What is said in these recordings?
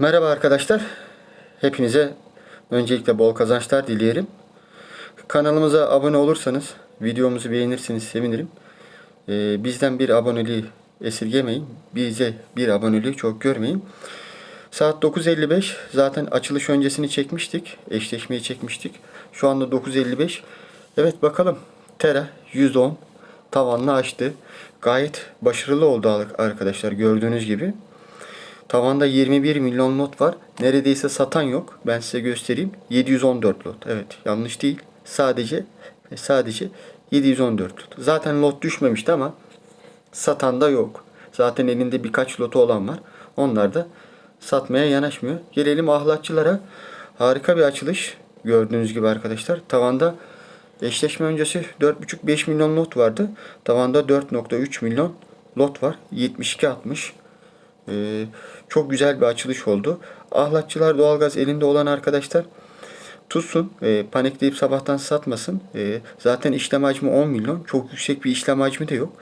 Merhaba arkadaşlar. Hepinize öncelikle bol kazançlar dileyelim. Kanalımıza abone olursanız, videomuzu beğenirseniz sevinirim. Ee, bizden bir aboneliği esirgemeyin. Bize bir aboneliği çok görmeyin. Saat 9.55. Zaten açılış öncesini çekmiştik. Eşleşmeyi çekmiştik. Şu anda 9.55. Evet bakalım. Tera %10 tavanını açtı. Gayet başarılı oldu arkadaşlar gördüğünüz gibi. Tavanda 21 milyon lot var. Neredeyse satan yok. Ben size göstereyim. 714 lot. Evet yanlış değil. Sadece sadece 714 lot. Zaten lot düşmemişti ama satan da yok. Zaten elinde birkaç lotu olan var. Onlar da satmaya yanaşmıyor. Gelelim ahlatçılara. Harika bir açılış. Gördüğünüz gibi arkadaşlar. Tavanda eşleşme öncesi 4,5-5 milyon lot vardı. Tavanda 4,3 milyon lot var. 72-60. Ee, çok güzel bir açılış oldu. Ahlatçılar doğalgaz elinde olan arkadaşlar tutsun. E, panikleyip sabahtan satmasın. E, zaten işlem hacmi 10 milyon. Çok yüksek bir işlem hacmi de yok.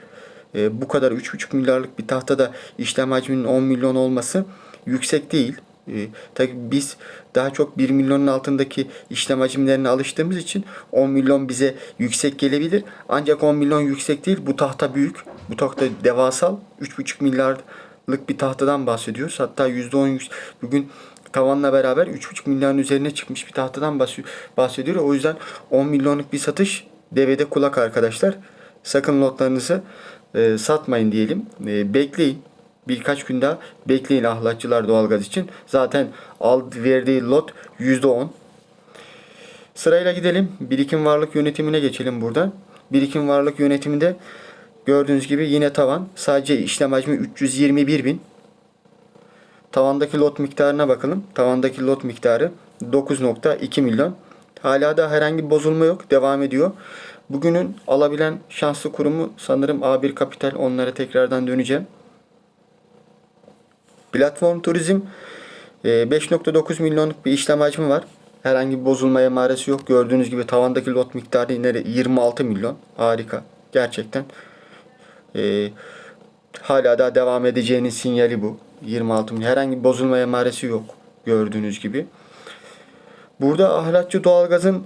E, bu kadar 3,5 milyarlık bir tahtada işlem hacminin 10 milyon olması yüksek değil. E, tabii biz daha çok 1 milyonun altındaki işlem hacimlerine alıştığımız için 10 milyon bize yüksek gelebilir. Ancak 10 milyon yüksek değil. Bu tahta büyük. Bu tahta devasal. 3,5 milyarlık bir tahtadan bahsediyoruz. Hatta %10 yüks- bugün tavanla beraber 3,5 milyarın üzerine çıkmış bir tahtadan bahs- bahsediyor. O yüzden 10 milyonluk bir satış devede kulak arkadaşlar. Sakın lotlarınızı e, satmayın diyelim. E, bekleyin. Birkaç gün daha bekleyin ahlatçılar doğalgaz için. Zaten al verdiği lot %10. Sırayla gidelim. Birikim varlık yönetimine geçelim burada. Birikim varlık yönetiminde gördüğünüz gibi yine tavan. Sadece işlem hacmi 321 bin. Tavandaki lot miktarına bakalım. Tavandaki lot miktarı 9.2 milyon. Hala da herhangi bir bozulma yok. Devam ediyor. Bugünün alabilen şanslı kurumu sanırım A1 Kapital. Onlara tekrardan döneceğim. Platform Turizm e, 5.9 milyonluk bir işlem hacmi var. Herhangi bir bozulma emaresi yok. Gördüğünüz gibi tavandaki lot miktarı yine 26 milyon. Harika. Gerçekten. E, hala daha devam edeceğinin sinyali bu. 26 milyon. Herhangi bir bozulma emaresi yok. Gördüğünüz gibi. Burada ahlatçı doğalgazın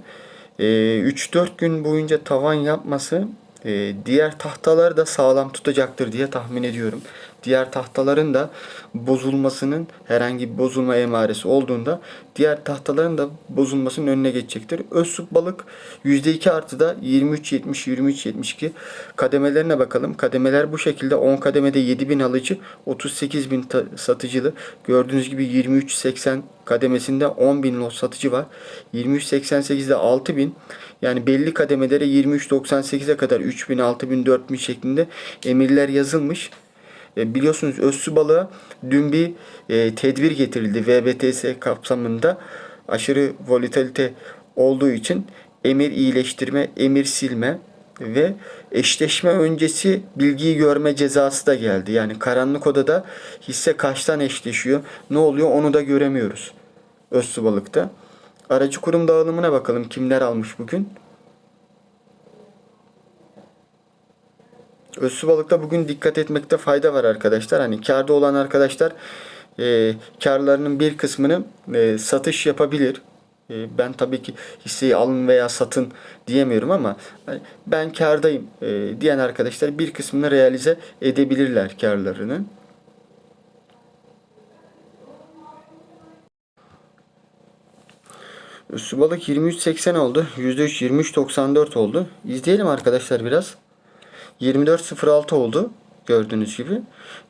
e, 3-4 gün boyunca tavan yapması e, diğer tahtaları da sağlam tutacaktır diye tahmin ediyorum. Diğer tahtaların da bozulmasının herhangi bir bozulma emaresi olduğunda diğer tahtaların da bozulmasının önüne geçecektir. Özsup balık %2 artıda 23.70-23.72 kademelerine bakalım. Kademeler bu şekilde 10 kademede 7000 alıcı 38.000 ta- satıcılı. Gördüğünüz gibi 23.80 kademesinde 10.000 lot satıcı var. 23.88'de 6.000 yani belli kademelere 23.98'e kadar 3000, 6000, 4000 şeklinde emirler yazılmış. E, biliyorsunuz Özsü balığa dün bir e, tedbir getirildi VBTS kapsamında aşırı volatilite olduğu için emir iyileştirme, emir silme ve eşleşme öncesi bilgiyi görme cezası da geldi. Yani karanlık odada hisse kaçtan eşleşiyor, ne oluyor onu da göremiyoruz Özsü balıkta. Aracı kurum dağılımına bakalım kimler almış bugün. Özsü balıkta bugün dikkat etmekte fayda var arkadaşlar. Hani karda olan arkadaşlar e, karlarının bir kısmını e, satış yapabilir. E, ben tabii ki hisseyi alın veya satın diyemiyorum ama hani ben kardayım e, diyen arkadaşlar bir kısmını realize edebilirler karlarını. Üstü balık 23.80 oldu. %3 23.94 oldu. İzleyelim arkadaşlar biraz. 24.06 oldu. Gördüğünüz gibi.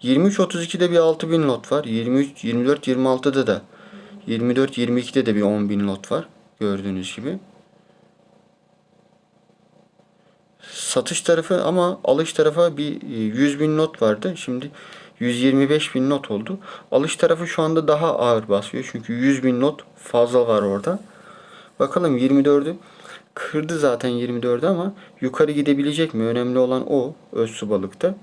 23.32'de bir 6000 lot var. 23 24 26'da da 24 22'de de bir 10.000 lot var. Gördüğünüz gibi. Satış tarafı ama alış tarafa bir 100 bin not vardı. Şimdi 125 bin not oldu. Alış tarafı şu anda daha ağır basıyor. Çünkü 100 bin not fazla var orada. Bakalım 24'ü kırdı zaten 24'ü ama yukarı gidebilecek mi? Önemli olan o Özsu balıkta.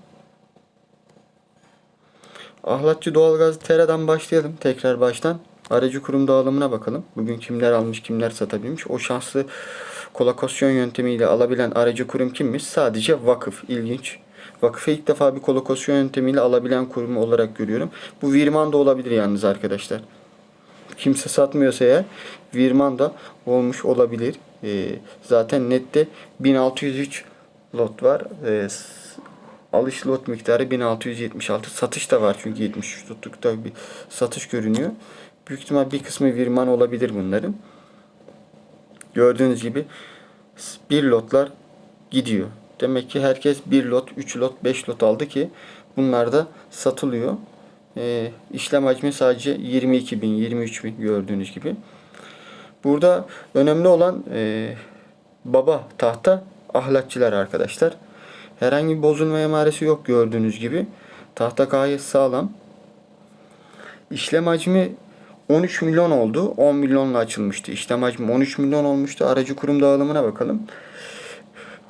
Ahlatçı doğalgaz Tera'dan başlayalım. Tekrar baştan. Aracı kurum dağılımına bakalım. Bugün kimler almış kimler satabilmiş. O şanslı kolokasyon yöntemiyle alabilen aracı kurum kimmiş? Sadece vakıf. İlginç. Vakıfı ilk defa bir kolokasyon yöntemiyle alabilen kurum olarak görüyorum. Bu Virman da olabilir yalnız arkadaşlar. Kimse satmıyorsa eğer Virman da olmuş olabilir. E, zaten nette 1603 lot var. E, alış lot miktarı 1676. Satış da var çünkü 73 lotlukta bir satış görünüyor. Büyük ihtimal bir kısmı Virman olabilir bunların. Gördüğünüz gibi bir lotlar gidiyor. Demek ki herkes bir lot, 3 lot, 5 lot aldı ki bunlar da satılıyor. Ee, işlem hacmi sadece 22 bin, 23 bin gördüğünüz gibi. Burada önemli olan e, baba tahta ahlatçılar arkadaşlar. Herhangi bir bozulma emaresi yok gördüğünüz gibi. Tahta gayet sağlam. İşlem hacmi 13 milyon oldu. 10 milyonla açılmıştı. İşlem hacmi 13 milyon olmuştu. Aracı kurum dağılımına bakalım.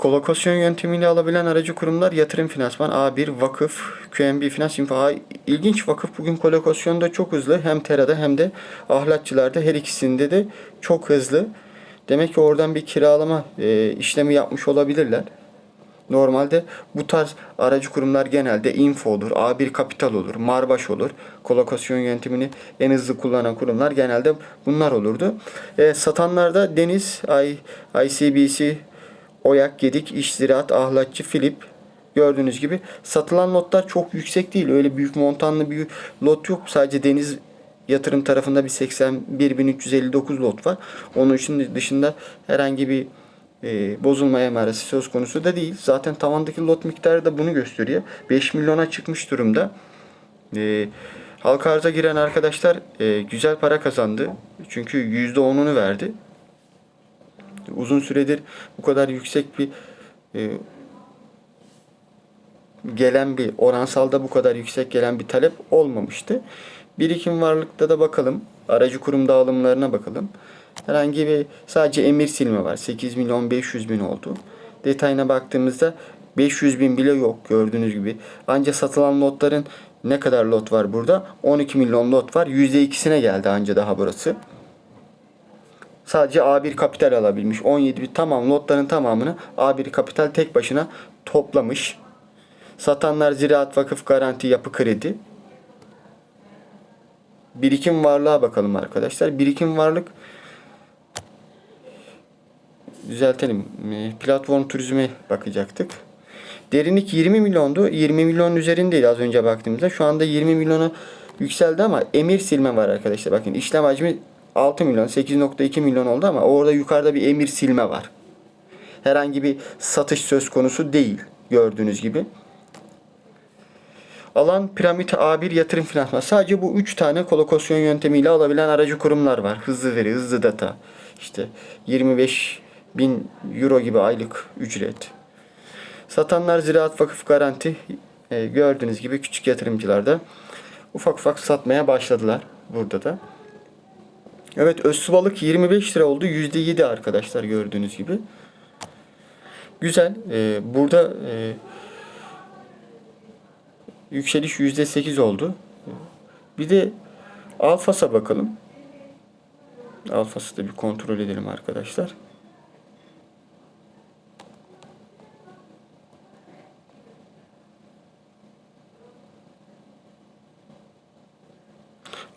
Kolokasyon yöntemiyle alabilen aracı kurumlar yatırım finansman, A1, vakıf, QNB Finans Info. Ha, İlginç vakıf bugün kolokasyonda çok hızlı. Hem Tera'da hem de ahlatçılarda her ikisinde de çok hızlı. Demek ki oradan bir kiralama e, işlemi yapmış olabilirler. Normalde bu tarz aracı kurumlar genelde Info olur, A1 Kapital olur, Marbaş olur. Kolokasyon yöntemini en hızlı kullanan kurumlar genelde bunlar olurdu. E, satanlarda Deniz, I, ICBC, Oyak, Gedik, İş Ziraat, Ahlatçı, Filip gördüğünüz gibi satılan lotlar çok yüksek değil. Öyle büyük montanlı bir lot yok. Sadece Deniz yatırım tarafında bir 81.359 lot var. Onun için dışında herhangi bir e, bozulma emaresi söz konusu da değil. Zaten tavandaki lot miktarı da bunu gösteriyor. 5 milyona çıkmış durumda. E, halka arza giren arkadaşlar e, güzel para kazandı. Çünkü %10'unu verdi. Uzun süredir bu kadar yüksek bir e, gelen bir oransalda bu kadar yüksek gelen bir talep olmamıştı. Birikim varlıkta da bakalım. Aracı kurum dağılımlarına bakalım. Herhangi bir sadece emir silme var. 8 milyon 500 bin oldu. Detayına baktığımızda 500 bin bile yok gördüğünüz gibi. Ancak satılan lotların ne kadar lot var burada? 12 milyon lot var. %2'sine geldi anca daha burası. Sadece A1 Kapital alabilmiş. 17 bin tamam lotların tamamını A1 Kapital tek başına toplamış. Satanlar Ziraat Vakıf Garanti Yapı Kredi. Birikim varlığa bakalım arkadaşlar. Birikim varlık düzeltelim. E, Platform turizme bakacaktık. Derinlik 20 milyondu. 20 milyonun üzerindeydi az önce baktığımızda. Şu anda 20 milyona yükseldi ama emir silme var arkadaşlar. Bakın işlem hacmi 6 milyon, 8.2 milyon oldu ama orada yukarıda bir emir silme var. Herhangi bir satış söz konusu değil gördüğünüz gibi. Alan piramit A1 yatırım finansman. Sadece bu 3 tane kolokasyon yöntemiyle alabilen aracı kurumlar var. Hızlı veri, hızlı data. İşte 25 bin euro gibi aylık ücret. Satanlar Ziraat Vakıf Garanti. E, gördüğünüz gibi küçük yatırımcılar da ufak ufak satmaya başladılar burada da. Evet Özsü balık 25 lira oldu. %7 arkadaşlar gördüğünüz gibi. Güzel. E, burada e, yükseliş %8 oldu. Bir de Alfas'a bakalım. Alfas'ı da bir kontrol edelim arkadaşlar.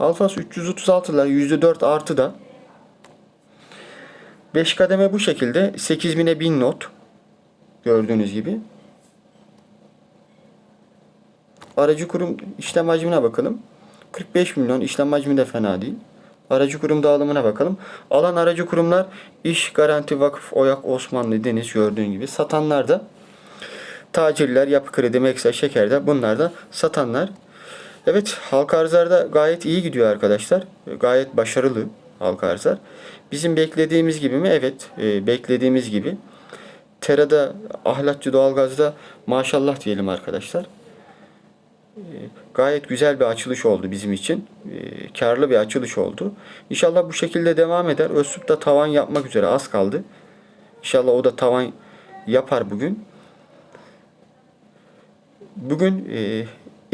Alfas 336'lar %4 artı da 5 kademe bu şekilde 8000'e 1000 not gördüğünüz gibi. Aracı kurum işlem hacmine bakalım. 45 milyon işlem hacmi de fena değil. Aracı kurum dağılımına bakalım. Alan aracı kurumlar İş Garanti Vakıf Oyak Osmanlı Deniz gördüğün gibi. Satanlar da tacirler, yapı kredi, Meksa, Şeker'de bunlar da satanlar. Evet halka arzlarda gayet iyi gidiyor arkadaşlar. Gayet başarılı halka arzlar. Bizim beklediğimiz gibi mi? Evet e, beklediğimiz gibi. Tera'da, ahlatçı doğalgazda maşallah diyelim arkadaşlar. E, Gayet güzel bir açılış oldu bizim için. E, karlı bir açılış oldu. İnşallah bu şekilde devam eder. Özsup da tavan yapmak üzere az kaldı. İnşallah o da tavan yapar bugün. Bugün e,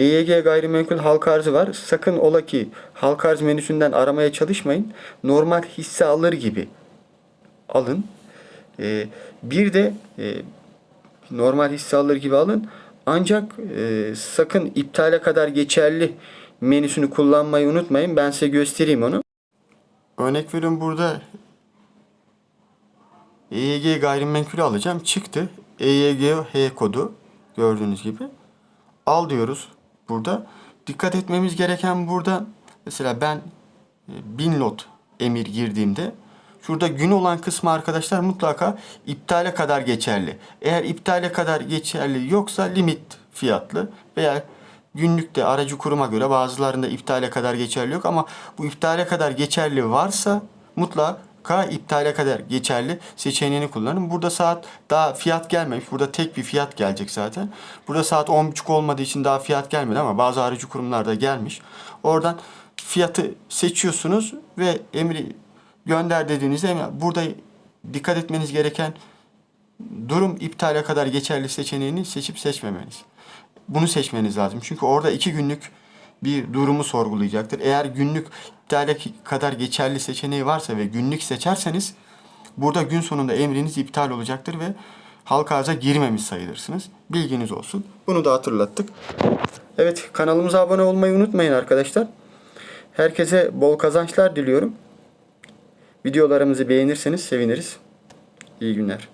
EYG gayrimenkul halka arzı var. Sakın ola ki halka arz menüsünden aramaya çalışmayın. Normal hisse alır gibi alın. E, bir de e, normal hisse alır gibi alın. Ancak e, sakın iptale kadar geçerli menüsünü kullanmayı unutmayın. Ben size göstereyim onu. Örnek veriyorum burada EYG gayrimenkulü alacağım. Çıktı. EYG H kodu gördüğünüz gibi. Al diyoruz burada. Dikkat etmemiz gereken burada mesela ben e, 1000 lot emir girdiğimde şurada gün olan kısmı arkadaşlar mutlaka iptale kadar geçerli. Eğer iptale kadar geçerli yoksa limit fiyatlı veya günlükte aracı kuruma göre bazılarında iptale kadar geçerli yok ama bu iptale kadar geçerli varsa mutlaka iptale kadar geçerli seçeneğini kullanın. Burada saat daha fiyat gelmemiş. Burada tek bir fiyat gelecek zaten. Burada saat 10.30 olmadığı için daha fiyat gelmedi ama bazı aracı kurumlarda gelmiş. Oradan fiyatı seçiyorsunuz ve emri gönder dediğinizde burada dikkat etmeniz gereken durum iptale kadar geçerli seçeneğini seçip seçmemeniz. Bunu seçmeniz lazım. Çünkü orada iki günlük bir durumu sorgulayacaktır. Eğer günlük iptale kadar geçerli seçeneği varsa ve günlük seçerseniz burada gün sonunda emriniz iptal olacaktır ve halka arıza girmemiş sayılırsınız. Bilginiz olsun. Bunu da hatırlattık. Evet kanalımıza abone olmayı unutmayın arkadaşlar. Herkese bol kazançlar diliyorum. Videolarımızı beğenirseniz seviniriz. İyi günler.